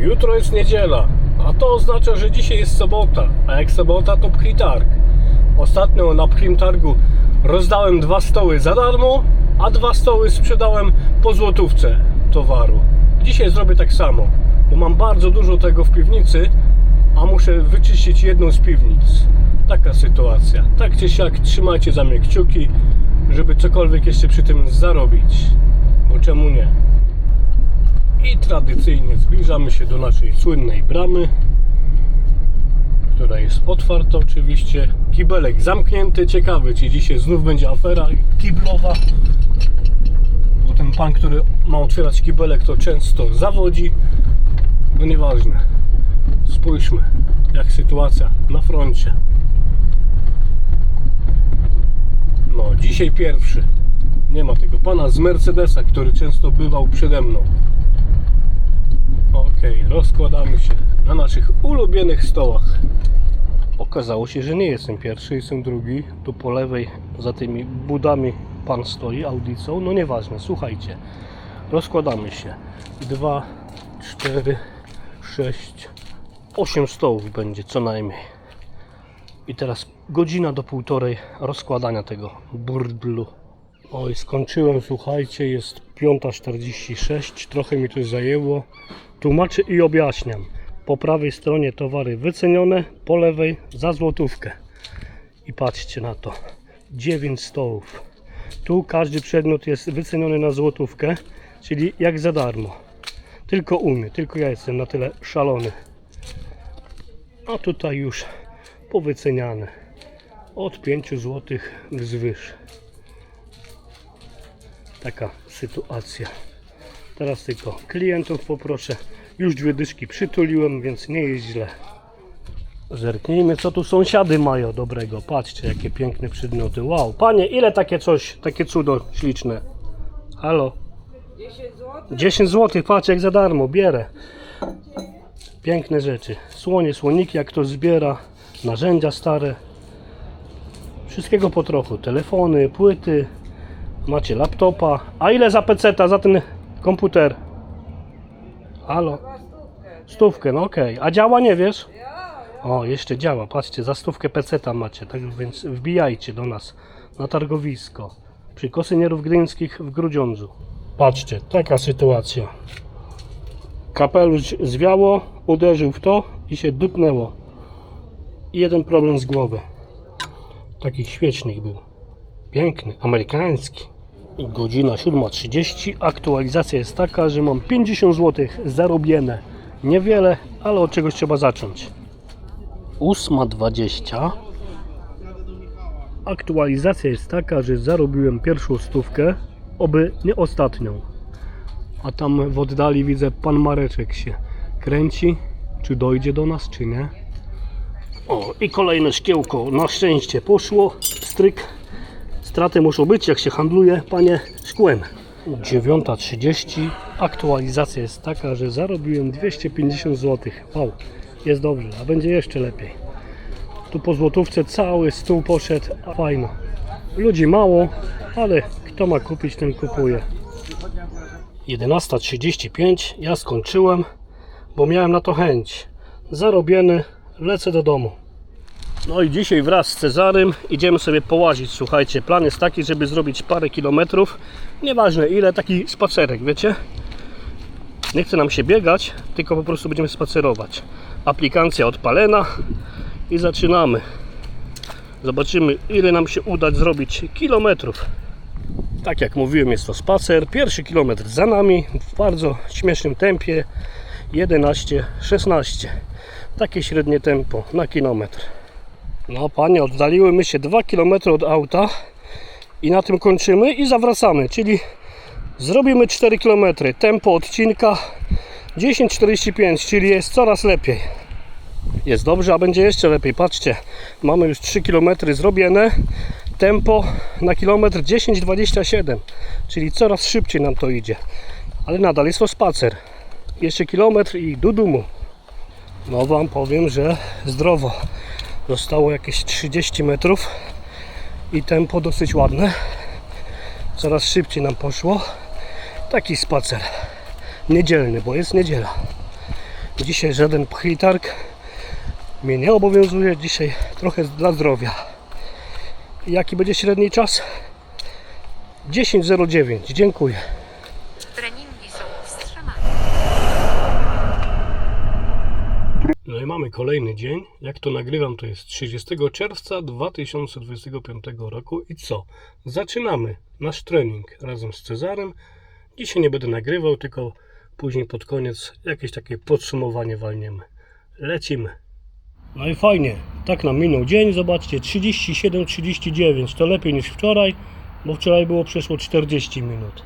Jutro jest niedziela, a to oznacza, że dzisiaj jest sobota, a jak sobota to Pchli Targ. Ostatnio na Pchlim Targu rozdałem dwa stoły za darmo, a dwa stoły sprzedałem po złotówce towaru. Dzisiaj zrobię tak samo, bo mam bardzo dużo tego w piwnicy, a muszę wyczyścić jedną z piwnic. Taka sytuacja. Tak czy siak trzymajcie za mnie kciuki, żeby cokolwiek jeszcze przy tym zarobić. Bo czemu nie? I tradycyjnie zbliżamy się do naszej słynnej bramy, która jest otwarta oczywiście. Kibelek zamknięty. Ciekawy, czy dzisiaj znów będzie afera kiblowa. Bo ten pan, który ma otwierać kibelek, to często zawodzi. No nieważne. Spójrzmy, jak sytuacja na froncie. No, dzisiaj pierwszy. Nie ma tego pana z Mercedesa, który często bywał przede mną. Okej, rozkładamy się na naszych ulubionych stołach. Okazało się, że nie jestem pierwszy, jestem drugi. Tu po lewej za tymi budami pan stoi, audicą. No nieważne, słuchajcie. Rozkładamy się. Dwa, cztery, sześć, osiem stołów będzie co najmniej. I teraz godzina do półtorej rozkładania tego burdlu. Oj, skończyłem, słuchajcie, jest 5.46, trochę mi to zajęło. Tłumaczę i objaśniam. Po prawej stronie towary wycenione, po lewej za złotówkę. I patrzcie na to. 9 stołów. Tu każdy przedmiot jest wyceniony na złotówkę, czyli jak za darmo. Tylko u mnie, tylko ja jestem na tyle szalony. A tutaj już powyceniane. Od 5 zł wzwyż. Taka sytuacja. Teraz tylko klientów poproszę. Już dwie dyszki przytuliłem, więc nie jest źle. Zerknijmy, co tu sąsiady mają dobrego. Patrzcie, jakie piękne przedmioty. Wow, panie, ile takie coś, takie cudo śliczne? Halo? 10 zł? 10 zł, patrz jak za darmo, bierę. Piękne rzeczy. Słonie, słoniki, jak ktoś zbiera, narzędzia stare. Wszystkiego po trochu. Telefony, płyty, macie laptopa. A ile za peceta, za ten komputer? Halo? Stówkę. No okej. A działa, nie wiesz? O, jeszcze działa. Patrzcie, za stówkę peceta macie, tak więc wbijajcie do nas na targowisko przy Kosynierów Gdyńskich w Grudziądzu. Patrzcie, taka sytuacja. Kapelusz zwiało, uderzył w to i się dupnęło. I jeden problem z głowy. Taki świecznik był. Piękny, amerykański. Godzina 7.30. Aktualizacja jest taka, że mam 50 zł zarobione. Niewiele, ale od czegoś trzeba zacząć. 8.20. Aktualizacja jest taka, że zarobiłem pierwszą stówkę, oby nie ostatnią. A tam w oddali widzę pan Mareczek się kręci. Czy dojdzie do nas, czy nie? O, i kolejne szkiełko. Na szczęście poszło. Stryk. Straty muszą być, jak się handluje, panie, szkłem. 9.30. Aktualizacja jest taka, że zarobiłem 250 zł. Wow, jest dobrze, a będzie jeszcze lepiej. Tu po złotówce cały stół poszedł, fajno. Ludzi mało, ale kto ma kupić, ten kupuje. 11.35, ja skończyłem, bo miałem na to chęć. Zarobiony, lecę do domu. No i dzisiaj wraz z Cezarym idziemy sobie połazić. Słuchajcie, plan jest taki, żeby zrobić parę kilometrów. Nieważne ile, taki spacerek, wiecie? Nie chce nam się biegać, tylko po prostu będziemy spacerować. Aplikacja odpalena i zaczynamy. Zobaczymy ile nam się uda zrobić kilometrów. Tak jak mówiłem, jest to spacer. Pierwszy kilometr za nami w bardzo śmiesznym tempie 11-16. Takie średnie tempo na kilometr. No panie, oddaliły się 2 km od auta i na tym kończymy i zawracamy, czyli zrobimy 4 km. Tempo odcinka 10.45, czyli jest coraz lepiej. Jest dobrze, a będzie jeszcze lepiej. Patrzcie, mamy już 3 km zrobione. Tempo na kilometr 10,27, czyli coraz szybciej nam to idzie. Ale nadal jest to spacer. Jeszcze kilometr i do domu. No Wam powiem, że zdrowo. Zostało jakieś 30 metrów i tempo dosyć ładne. Coraz szybciej nam poszło. Taki spacer. Niedzielny, bo jest niedziela. Dzisiaj żaden pchlitarg mnie nie obowiązuje. Dzisiaj trochę dla zdrowia. Jaki będzie średni czas? 10.09. Dziękuję. No i mamy kolejny dzień. Jak to nagrywam, to jest 30 czerwca 2025 roku. I co? Zaczynamy nasz trening razem z Cezarem. Dzisiaj nie będę nagrywał, tylko później pod koniec jakieś takie podsumowanie walniemy. Lecimy. No i fajnie. Tak nam minął dzień. Zobaczcie, 37-39. To lepiej niż wczoraj, bo wczoraj było przeszło 40 minut.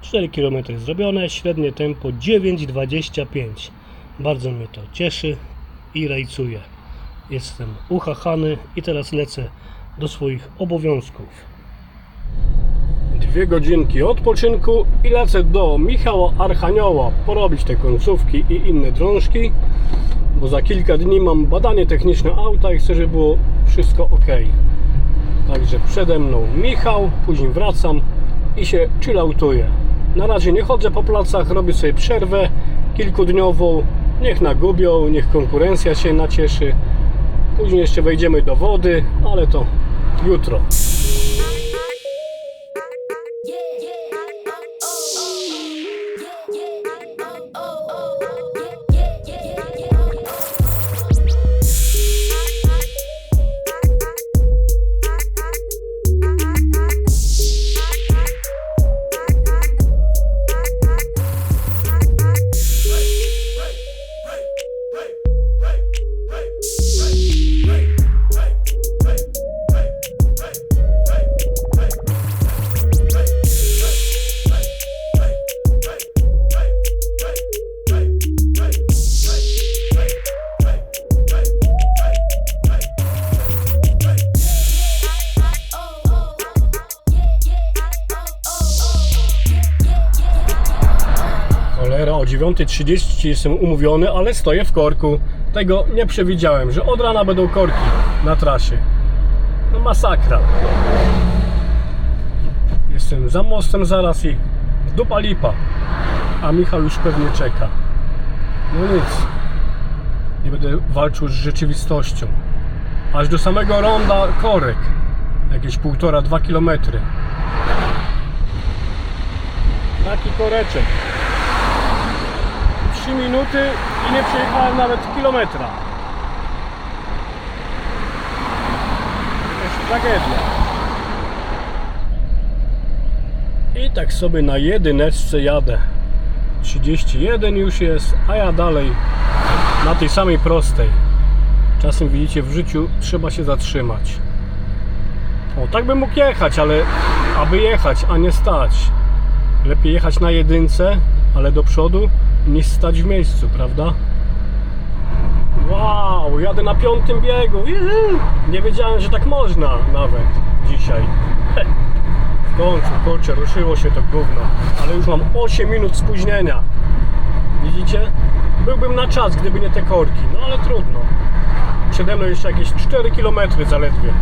4 km zrobione, średnie tempo 9,25. Bardzo mnie to cieszy i rajcuje. Jestem uchachany i teraz lecę do swoich obowiązków. Dwie godzinki odpoczynku i lecę do Michała Archanioła porobić te końcówki i inne drążki, bo za kilka dni mam badanie techniczne auta i chcę, żeby było wszystko ok. Także przede mną Michał, później wracam i się chillautuję. Na razie nie chodzę po placach, robię sobie przerwę kilkudniową. Niech nagubią, niech konkurencja się nacieszy. Później jeszcze wejdziemy do wody, ale to jutro. 9.30 jestem umówiony, ale stoję w korku. Tego nie przewidziałem, że od rana będą korki na trasie. No masakra. Jestem za mostem zaraz i dupa lipa. A Michał już pewnie czeka. No nic. Nie będę walczył z rzeczywistością. Aż do samego ronda korek. Jakieś półtora, dwa kilometry. Taki koreczek. 3 minuty i nie przejechałem nawet kilometra. Jakaś tragedia. I tak sobie na jedyneczce jadę. 31 już jest, a ja dalej na tej samej prostej. Czasem widzicie w życiu trzeba się zatrzymać. O, tak bym mógł jechać, ale aby jechać, a nie stać. Lepiej jechać na jedynce, ale do przodu, niż stać w miejscu, prawda? Wow, jadę na piątym biegu. Nie wiedziałem, że tak można nawet dzisiaj. W końcu, kurczę, ruszyło się to gówno. Ale już mam 8 minut spóźnienia. Widzicie? Byłbym na czas, gdyby nie te korki. No ale trudno. Przede mną jeszcze jakieś 4 km zaledwie.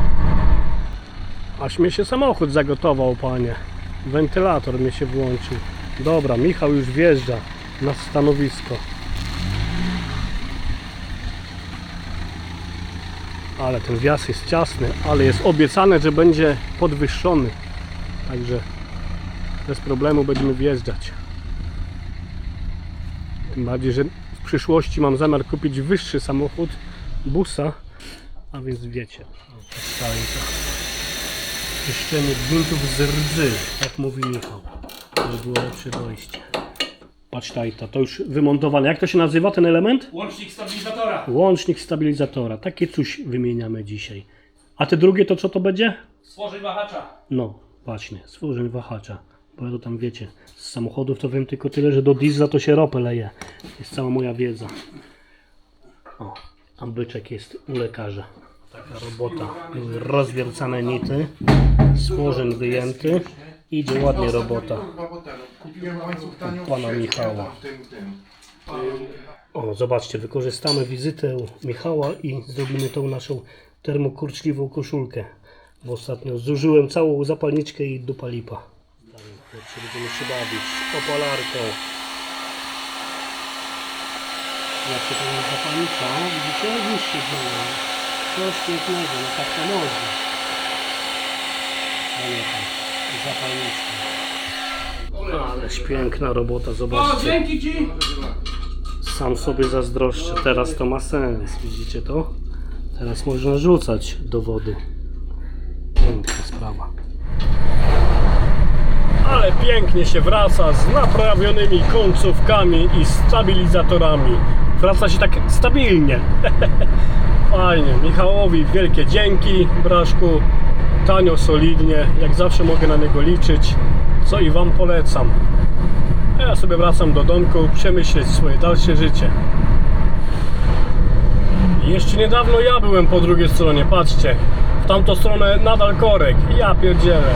Aż mnie się samochód zagotował, panie. Wentylator mnie się włączył. Dobra, Michał już wjeżdża na stanowisko. Ale ten wjazd jest ciasny, ale jest obiecane, że będzie podwyższony. Także bez problemu będziemy wjeżdżać. Tym bardziej, że w przyszłości mam zamiar kupić wyższy samochód, busa, a więc wiecie. Czyszczenie gwintów z rdzy, jak mówi Michał. To by było lepsze dojście. Patrz tajta, to już wymontowane. Jak to się nazywa ten element? Łącznik stabilizatora. Łącznik stabilizatora. Takie coś wymieniamy dzisiaj. A te drugie to co to będzie? Stworzeń wahacza. No, właśnie, stworzeń wahacza. Bo ja to tam wiecie, z samochodów to wiem tylko tyle, że do diesla to się ropę leje. Jest cała moja wiedza. O, a byczek jest u lekarza. Taka robota. Były rozwiercane nity, stworzeń wyjęty. Idzie ładnie robota. Kupiłem łańcuch tanio Pana Michała. w tym, tym. O, zobaczcie, wykorzystamy wizytę Michała i zrobimy tą naszą termokurczliwą koszulkę. Bo ostatnio zużyłem całą zapalniczkę i dupa lipa. Dalej, chłopcy, Będziemy się bawić z opalarką. Jak się to jest zapalnica, o, widzicie? Już się dzieje. Coś pięknego, no tak to można. Pamiętam, zapalniczka. Ależ piękna robota, zobaczcie. dzięki ci! Sam sobie zazdroszczę. Teraz to ma sens. Widzicie to? Teraz można rzucać do wody. Piękna sprawa. Ale pięknie się wraca z naprawionymi końcówkami i stabilizatorami. Wraca się tak stabilnie. Fajnie. Michałowi wielkie dzięki, Braszku. Tanio, solidnie. Jak zawsze mogę na niego liczyć. Co i Wam polecam. A ja sobie wracam do domku, przemyśleć swoje dalsze życie. Jeszcze niedawno ja byłem po drugiej stronie, patrzcie. W tamtą stronę nadal korek. Ja pierdzielę.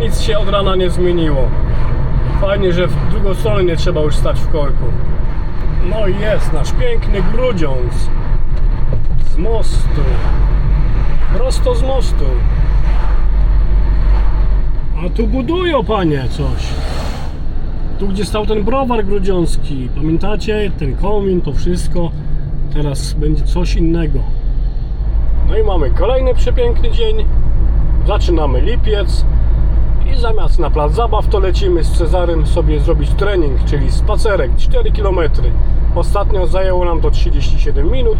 Nic się od rana nie zmieniło. Fajnie, że w drugą stronę nie trzeba już stać w korku. No i jest nasz piękny Grudziądz. Z mostu. Prosto z mostu. A tu budują panie coś. Tu gdzie stał ten browar grudziącki, pamiętacie? Ten komin, to wszystko. Teraz będzie coś innego. No i mamy kolejny przepiękny dzień. Zaczynamy lipiec. I zamiast na plac zabaw, to lecimy z Cezarym sobie zrobić trening, czyli spacerek 4 km. Ostatnio zajęło nam to 37 minut.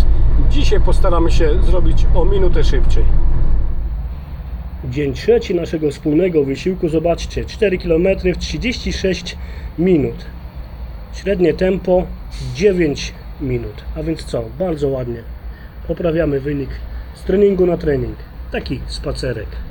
Dzisiaj postaramy się zrobić o minutę szybciej. Dzień trzeci naszego wspólnego wysiłku. Zobaczcie, 4 km w 36 minut. Średnie tempo 9 minut. A więc co? Bardzo ładnie. Poprawiamy wynik z treningu na trening. Taki spacerek.